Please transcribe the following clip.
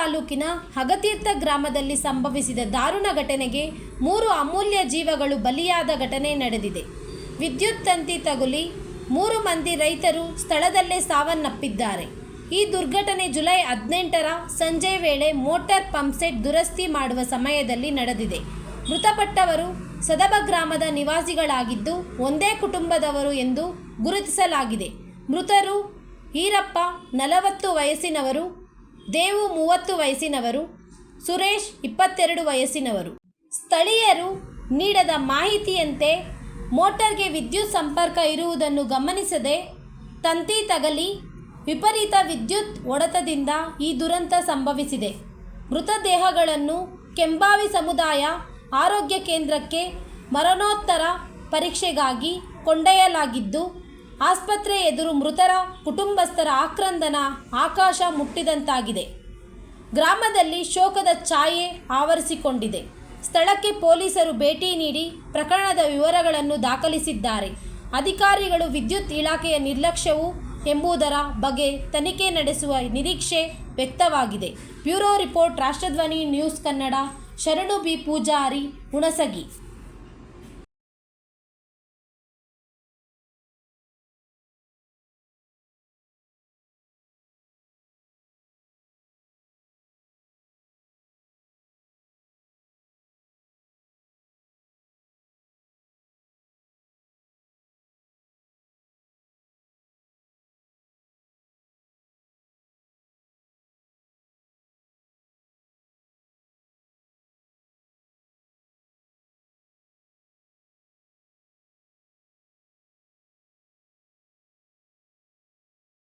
ತಾಲೂಕಿನ ಹಗತೀರ್ಥ ಗ್ರಾಮದಲ್ಲಿ ಸಂಭವಿಸಿದ ದಾರುಣ ಘಟನೆಗೆ ಮೂರು ಅಮೂಲ್ಯ ಜೀವಗಳು ಬಲಿಯಾದ ಘಟನೆ ನಡೆದಿದೆ. ವಿದ್ಯುತ್ ತಂತಿ ತಗುಲಿ ಮೂರು ಮಂದಿ ರೈತರು ಸ್ಥಳದಲ್ಲೇ ಸಾವನ್ನಪ್ಪಿದ್ದಾರೆ. ಈ ದುರ್ಘಟನೆ ಜುಲೈ ಹದಿನೆಂಟರ ಸಂಜೆ ವೇಳೆ ಮೋಟಾರ್ ಪಂಪ್ಸೆಟ್ ದುರಸ್ತಿ ಮಾಡುವ ಸಮಯದಲ್ಲಿ ನಡೆದಿದೆ. ಮೃತಪಟ್ಟವರು ಸದಬ ಗ್ರಾಮದ ನಿವಾಸಿಗಳಾಗಿದ್ದು ಒಂದೇ ಕುಟುಂಬದವರು ಎಂದು ಗುರುತಿಸಲಾಗಿದೆ. ಮೃತರು ಈರಪ್ಪ ನಲವತ್ತು ವಯಸ್ಸಿನವರು ದೇವು ಮೂವತ್ತು ವಯಸ್ಸಿನವರು, ಸುರೇಶ್ ಇಪ್ಪತ್ತೆರಡು ವಯಸ್ಸಿನವರು. ಸ್ಥಳೀಯರು ನೀಡದ ಮಾಹಿತಿಯಂತೆ ಮೋಟರ್ಗೆ ವಿದ್ಯುತ್ ಸಂಪರ್ಕ ಇರುವುದನ್ನು ಗಮನಿಸದೆ ತಂತಿ ತಗಲಿ ವಿಪರೀತ ವಿದ್ಯುತ್ ಒಡೆತದಿಂದ ಈ ದುರಂತ ಸಂಭವಿಸಿದೆ. ಮೃತದೇಹಗಳನ್ನು ಕೆಂಬಾವಿ ಸಮುದಾಯ ಆರೋಗ್ಯ ಕೇಂದ್ರಕ್ಕೆ ಮರಣೋತ್ತರ ಪರೀಕ್ಷೆಗಾಗಿ ಕೊಂಡೊಯ್ಯಲಾಗಿದ್ದು ಆಸ್ಪತ್ರೆ ಎದುರು ಮೃತರ ಕುಟುಂಬಸ್ಥರ ಆಕ್ರಂದನ ಆಕಾಶ ಮುಟ್ಟಿದಂತಾಗಿದೆ. ಗ್ರಾಮದಲ್ಲಿ ಶೋಕದ ಛಾಯೆ ಆವರಿಸಿಕೊಂಡಿದೆ. ಸ್ಥಳಕ್ಕೆ ಪೊಲೀಸರು ಭೇಟಿ ನೀಡಿ ಪ್ರಕರಣದ ವಿವರಗಳನ್ನು ದಾಖಲಿಸಿದ್ದಾರೆ. ಅಧಿಕಾರಿಗಳು ವಿದ್ಯುತ್ ಇಲಾಖೆಯ ನಿರ್ಲಕ್ಷ್ಯವು ಎಂಬುದರ ಬಗ್ಗೆ ತನಿಖೆ ನಡೆಸುವ ನಿರೀಕ್ಷೆ ವ್ಯಕ್ತವಾಗಿದೆ. Bureau report, Rashtradhwani news Kannada, Sharanu B Pujari, Hunasagi.